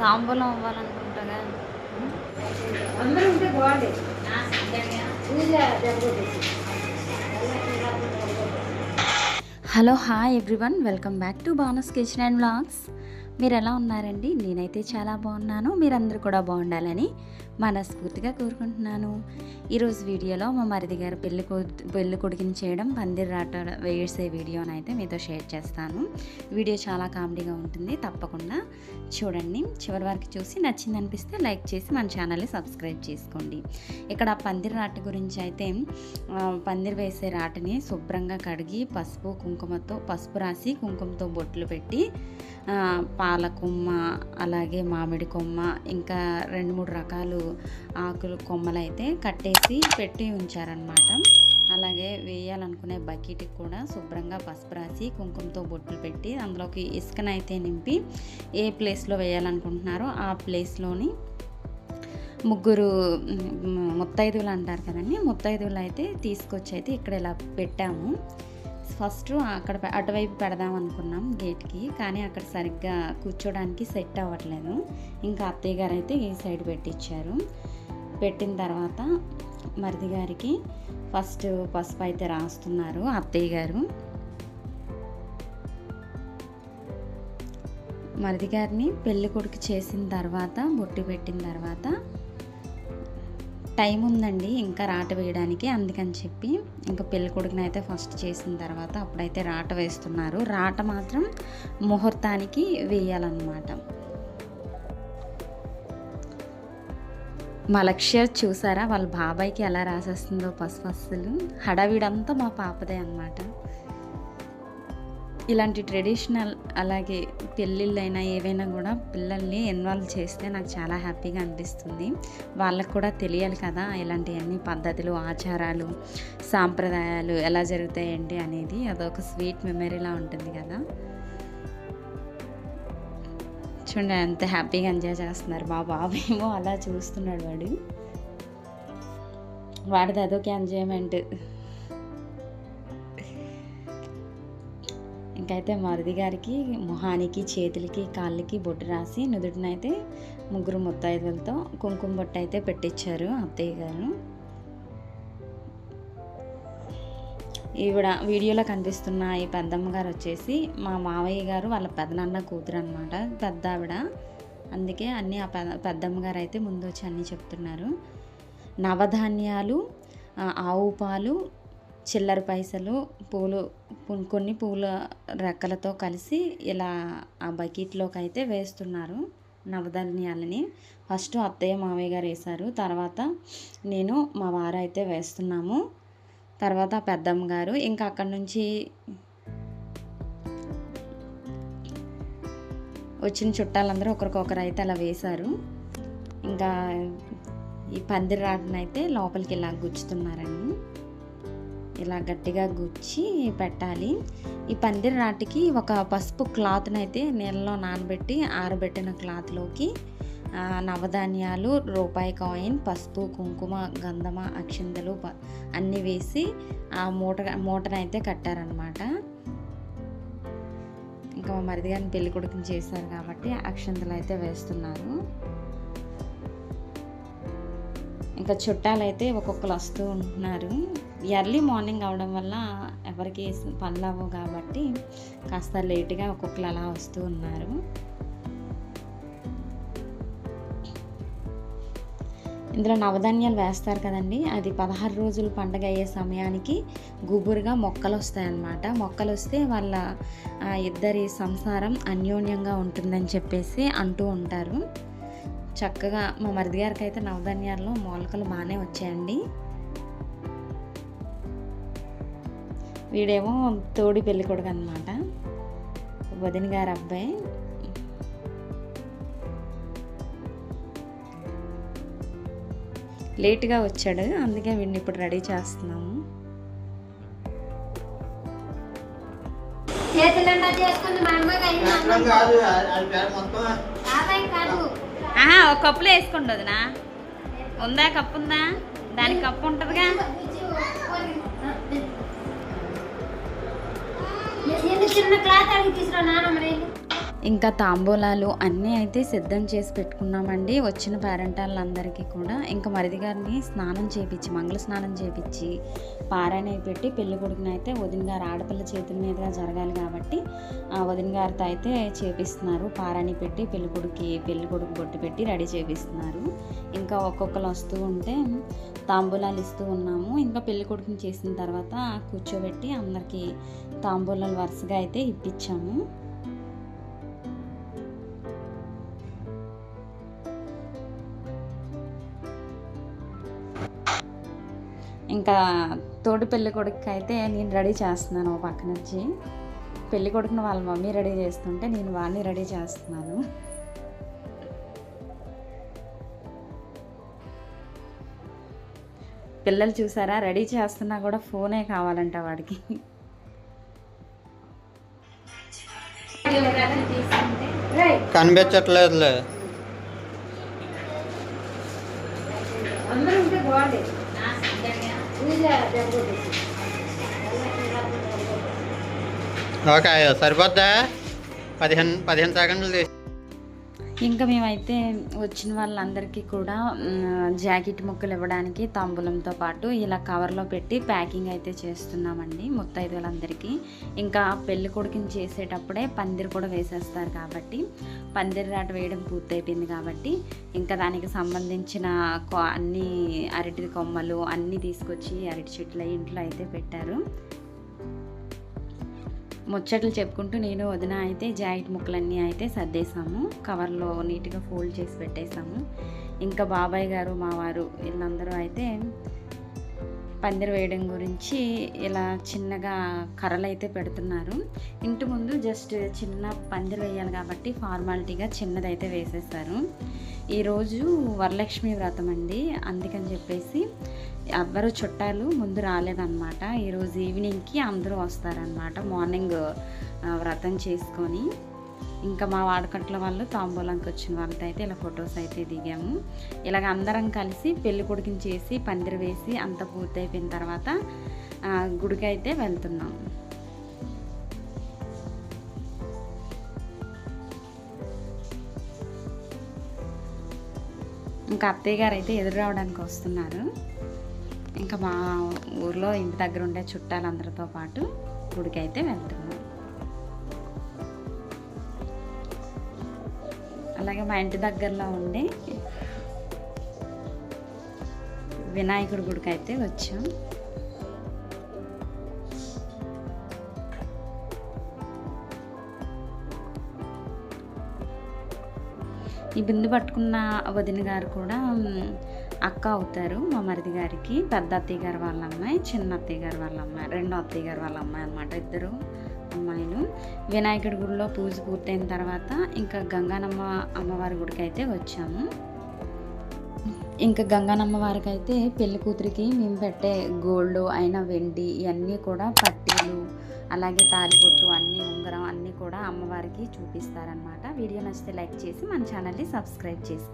తాంబూలం అవ్వాలనుకుంటాగా అందరూ ఉంటే కొట్టేసి. Hello hi everyone. Welcome back to Banu's kitchen and vlogs. మీరు ఎలా ఉన్నారండి? నేనైతే చాలా బాగున్నాను. మీరందరూ కూడా బాగుండాలని మనస్ఫూర్తిగా కోరుకుంటున్నాను. ఈరోజు వీడియోలో మా మరిది గారు పెళ్ళి కొ పెళ్ళి కొడుకుని చేయడం పందిరి రాట వేసే వీడియోని అయితే మీతో షేర్ చేస్తాను. వీడియో చాలా కామెడీగా ఉంటుంది తప్పకుండా చూడండి. చివరి వరకు చూసి నచ్చింది అనిపిస్తే లైక్ చేసి మన ఛానల్ని సబ్స్క్రైబ్ చేసుకోండి. ఇక్కడ పందిరి రాట గురించి అయితే పందిరి వేసే రాటని శుభ్రంగా కడిగి పసుపు కుంకుమతో పసుపు రాసి కుంకుమతో బొట్లు పెట్టి పాల కొమ్మ అలాగే మామిడి కొమ్మ ఇంకా రెండు మూడు రకాలు ఆకులు కొమ్మలైతే కట్టే కట్టేసి పెట్టి ఉంచారనమాట అలాగే వేయాలనుకునే బకెట్కి కూడా శుభ్రంగా పసుపు రాసి కుంకుమతో బొట్లు పెట్టి అందులోకి ఇసుకనైతే నింపి ఏ ప్లేస్లో వేయాలనుకుంటున్నారో ఆ ప్లేస్లోని ముగ్గురు ముత్తైదువులు అంటారు కదండి ముత్తైదువులు అయితే తీసుకొచ్చి అయితే ఇక్కడ ఇలా పెట్టాము. ఫస్ట్ అక్కడ అటువైపు పెడదాం అనుకున్నాం గేట్కి కానీ అక్కడ సరిగ్గా కూర్చోడానికి సెట్ అవ్వట్లేదు. ఇంకా అత్తయ్య గారు అయితే ఈ సైడ్ పెట్టించారు పెట్టిన తర్వాత మరిది గారికి ఫస్ట్ పసుపు అయితే రాస్తున్నారు అత్తయ్య గారు. మరిది గారిని పెళ్ళి కొడుకు చేసిన తర్వాత బొట్టు పెట్టిన తర్వాత టైం ఉందండి ఇంకా రాట వేయడానికి అందుకని చెప్పి ఇంకా పెళ్ళి కొడుకుని అయితే ఫస్ట్ చేసిన తర్వాత అప్పుడైతే రాట వేస్తున్నారు. రాట మాత్రం ముహూర్తానికి వేయాలన్నమాట. మా లక్ష్య చూసారా? వాళ్ళ బాబాయ్కి ఎలా రాసేస్తుందో పసుపు అస్సలు. హడావిడంతా మా పాపదే అన్నమాట. ఇలాంటి ట్రెడిషనల్ అలాగే పెళ్ళిళ్ళైనా ఏవైనా కూడా పిల్లల్ని ఇన్వాల్వ్ చేస్తే నాకు చాలా హ్యాపీగా అనిపిస్తుంది. వాళ్ళకు కూడా తెలియాలి కదా ఇలాంటివన్నీ పద్ధతులు ఆచారాలు సాంప్రదాయాలు ఎలా జరుగుతాయి ఏంటి అనేది. అదొక స్వీట్ మెమరీలా ఉంటుంది కదా. చూడండి ఎంత హ్యాపీగా ఎంజాయ్ చేస్తున్నారు. మా బాబు ఏమో అలా చూస్తున్నాడు వాడు. వాడిది అదొక ఎంజాయ్మెంట్. ఇంకైతే మరిది గారికి మొహానికి చేతులకి కాళ్ళకి బొట్టు రాసి నుదుటినైతే ముగ్గురు ముత్తైదులతో కుంకుమ బొట్టు అయితే పెట్టించారు అత్తయ్య గారు. ఈవిడ వీడియోలో కనిపిస్తున్న ఈ పెద్దమ్మ గారు వచ్చేసి మా మావయ్య గారు వాళ్ళ పెదనాన్న కూతురు అనమాట పెద్ద ఆవిడ. అందుకే అన్నీ ఆ పెద్ద పెద్దమ్మ గారు అయితే ముందు వచ్చి అన్నీ చెప్తున్నారు. నవధాన్యాలు ఆవు పాలు చిల్లర పైసలు పూలు కొన్ని పూల రెక్కలతో కలిసి ఇలా ఆ బకెట్లోకి అయితే వేస్తున్నారు నవధాన్యాలని. ఫస్ట్ అత్తయ్య మావయ్య గారు వేశారు. తర్వాత నేను మా వారు అయితే వేస్తున్నాము. తర్వాత పెద్దమ్మ గారు ఇంకా అక్కడి నుంచి వచ్చిన చుట్టాలందరూ ఒకరికొకరు అయితే అలా వేశారు. ఇంకా ఈ పందిరి రాటనైతే లోపలికి ఇలా గుచ్చుతున్నారండి. ఇలా గట్టిగా గుచ్చి పెట్టాలి. ఈ పందిరి రాటికి ఒక పసుపు క్లాత్ని అయితే నీళ్ళలో నానబెట్టి ఆరబెట్టిన క్లాత్లోకి నవధాన్యాలు రూపాయి కాయిన్ పసుపు కుంకుమ గంధమ అక్షిందలు అన్నీ వేసి ఆ మూట మూటనైతే కట్టారనమాట ఇంకా మా మరిది గారిని పెళ్ళి కొడుకుని చేశారు కాబట్టి అక్షంతలు అయితే వేస్తున్నారు. ఇంకా చుట్టాలైతే ఒక్కొక్కరు వస్తూ ఉంటున్నారు. ఎర్లీ మార్నింగ్ అవడం వల్ల ఎవరికి పనులు అవ్వవు కాబట్టి కాస్త లేటుగా ఒక్కొక్కరు అలా వస్తూ ఉన్నారు. ఇందులో నవధాన్యాలు వేస్తారు కదండి. అది పదహారు రోజులు పండగ అయ్యే సమయానికి గుబురుగా మొక్కలు వస్తాయన్నమాట మొక్కలు వస్తే వాళ్ళ ఇద్దరి సంసారం అన్యోన్యంగా ఉంటుందని చెప్పేసి అంటూ ఉంటారు. చక్కగా మా మరిది గారికి అయితే నవధాన్యాల్లో మొలకలు బాగానే వచ్చాయండి. వీడేమో తోడి పెళ్ళికొడుకు అనమాట వదిన గారు అబ్బాయి లేట్గా వచ్చాడు అందుకే వీడిని ఇప్పుడు రెడీ చేస్తున్నాము. ఒక కప్పులో వేసుకోండి వదినా. ఉందా కప్పు ఉందా? దానికి కప్పు ఉంటుందిగా. చిన్న క్లాత్ అడిగి తీసుకురా నానమ్మ నీళ్ళు ఇంకా తాంబూలాలు అన్నీ అయితే సిద్ధం చేసి పెట్టుకున్నామండి. వచ్చిన పేరెంటాళ్ళందరికీ కూడా. ఇంకా మరిది గారిని స్నానం చేపించి మంగళ స్నానం చేపించి పారాయణ పెట్టి పెళ్ళి కొడుకుని అయితే వదిన గారు ఆడపిల్ల చేతుల మీదుగా జరగాలి కాబట్టి ఆ వదిన గారితో అయితే చేపిస్తున్నారు. పారాయణ పెట్టి పెళ్ళి కొడుకు పెళ్ళి కొడుకు బొట్టు పెట్టి రెడీ చేపిస్తున్నారు. ఇంకా ఒక్కొక్కరు వస్తూ ఉంటే తాంబూలాలు ఇస్తూ ఉన్నాము. ఇంకా పెళ్ళి కొడుకుని చేసిన తర్వాత కూర్చోబెట్టి అందరికీ తాంబూలాలు వరుసగా అయితే ఇప్పించాము ఇంకా తోటి పెళ్ళి కొడుకు అయితే నేను రెడీ చేస్తున్నాను ఓ పక్క నుంచి. పెళ్ళి కొడుకుని వాళ్ళ మమ్మీ రెడీ చేస్తుంటే నేను వాడిని రెడీ చేస్తున్నాను. పిల్లలు చూసారా? రెడీ చేస్తున్నా కూడా ఫోనే కావాలంట వాడికి. కనిపించట్లేదులే. ఓకే సరిపోద్దా? పదిహేను పదిహేను సెకండ్లు తీసి ఇంకా మేమైతే వచ్చిన వాళ్ళందరికీ కూడా జాకెట్ ముక్కలు ఇవ్వడానికి తాంబూలంతో పాటు ఇలా కవర్లో పెట్టి ప్యాకింగ్ అయితే చేస్తున్నామండి ముత్తైదువులందరికీ. ఇంకా పెళ్ళి కొడుకుని చేసేటప్పుడే పందిరి కూడా వేసేస్తారు కాబట్టి పందిరి రాట వేయడం పూర్తయిపోయింది కాబట్టి ఇంకా దానికి సంబంధించిన కొ- అన్ని అరటి కొమ్మలు అన్నీ తీసుకొచ్చి అరటి చెట్లు ఇంట్లో అయితే పెట్టారు. ముచ్చట్లు చెప్పుకుంటూ నేను వదిన అయితే జాకెట్ ముక్కలన్నీ అయితే సర్దేశాము. కవర్లో నీట్గా ఫోల్డ్ చేసి పెట్టేశాము. ఇంకా బాబాయ్ గారు మావారు వీళ్ళందరూ అయితే పందిరి వేయడం గురించి ఇలా చిన్నగా కర్రలు అయితే పెడుతున్నారు. ఇంటి ముందు జస్ట్ చిన్న పందిరి వేయాలి కాబట్టి ఫార్మాలిటీగా చిన్నదైతే వేసేసారు ఈరోజు వరలక్ష్మి వ్రతం అండి. అందుకని చెప్పేసి ఎవ్వరు చుట్టాలు ముందు రాలేదన్నమాట. ఈరోజు ఈవినింగ్కి అందరూ వస్తారనమాట మార్నింగ్ వ్రతం చేసుకొని ఇంకా మా వాడకట్ల వాళ్ళు తాంబూలంకి వచ్చిన వాళ్ళతో అయితే ఇలా ఫొటోస్ అయితే దిగాము. ఇలాగ అందరం కలిసి పెళ్ళి కొడుకుని చేసి పందిరి వేసి అంత పూర్తయిపోయిన తర్వాత గుడికి అయితే వెళ్తున్నాం. ఇంకా అత్తయ్య గారు అయితే ఎదురు రావడానికి వస్తున్నారు. ఇంకా మా ఊర్లో ఇంటి దగ్గర ఉండే చుట్టాలందరితో పాటు గుడికి అయితే వెళ్తున్నాం. అలాగే మా ఇంటి దగ్గరలో ఉండే వినాయకుడి గుడికి అయితే వచ్చాం. ఈ బిందు పట్టుకున్న వదిన గారు కూడా అక్క అవుతారు మా మరిది గారికి పెద్ద అత్తయ్య గారు వాళ్ళ అమ్మాయి చిన్న అత్తయ్య గారు వాళ్ళ అమ్మాయి రెండో అత్తయ్య గారు వాళ్ళ అమ్మాయి అనమాట ఇద్దరు అమ్మాయిలు. వినాయకుడి గుడిలో పూజ పూర్తయిన తర్వాత ఇంకా గంగానమ్మ అమ్మవారి గుడికి అయితే వచ్చాము. ఇంకా గంగానమ్మ వారికి అయితే పెళ్ళి కూతురికి మేము పెట్టే గోల్డ్ అయిన వెండి ఇవన్నీ కూడా పట్టీలు అలాగే తాలిబొట్టు అన్ని ఉంగరం అన్నీ కూడా అమ్మవారికి చూపిస్తారనమాట వీడియో నచ్చితే లైక్ చేసి మన ఛానల్ని సబ్స్క్రైబ్ చేసుకోండి.